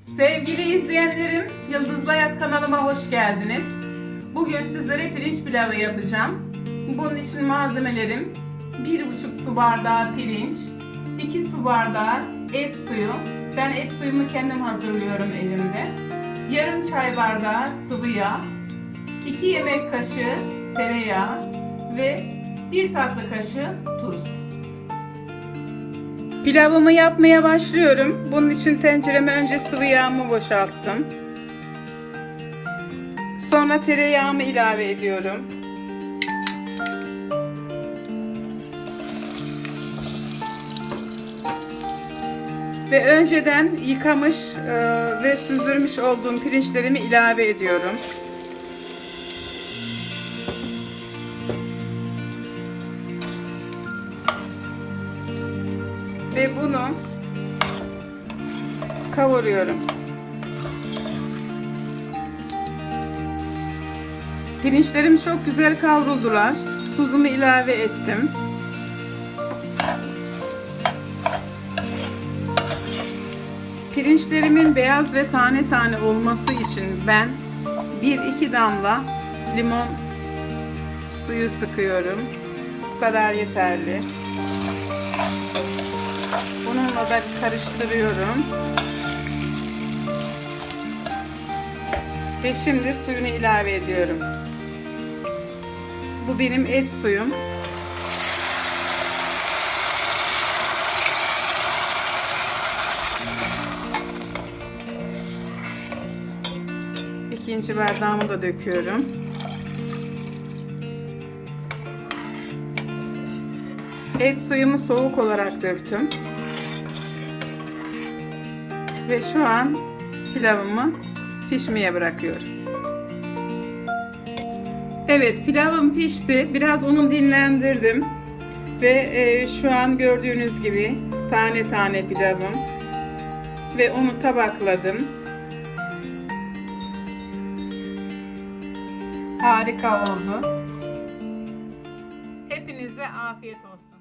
Sevgili izleyenlerim, Yıldızlı Hayat kanalıma hoş geldiniz. Bugün sizlere pirinç pilavı yapacağım. Bunun için malzemelerim 1,5 su bardağı pirinç, 2 su bardağı et suyu. Ben et suyumu kendim hazırlıyorum evimde. Yarım çay bardağı sıvı yağ, 2 yemek kaşığı tereyağı ve 1 tatlı kaşığı tuz. Pilavımı yapmaya başlıyorum. Bunun için tencereme önce sıvı yağımı boşalttım. Sonra tereyağımı ilave ediyorum. Ve önceden yıkamış e, ve süzdürmüş olduğum pirinçlerimi ilave ediyorum. Ve bunu kavuruyorum. Pirinçlerim çok güzel kavruldular. Tuzumu ilave ettim. Pirinçlerimin beyaz ve tane tane olması için ben 1-2 damla limon suyu sıkıyorum. Bu kadar yeterli. Da karıştırıyorum. Ve şimdi suyunu ilave ediyorum. Bu benim et suyum. İkinci bardağımı da döküyorum. Et suyumu soğuk olarak döktüm. Ve şu an pilavımı pişmeye bırakıyorum. Evet pilavım pişti. Biraz onu dinlendirdim. Ve e, şu an gördüğünüz gibi tane tane pilavım. Ve onu tabakladım. Harika oldu. Hepinize afiyet olsun.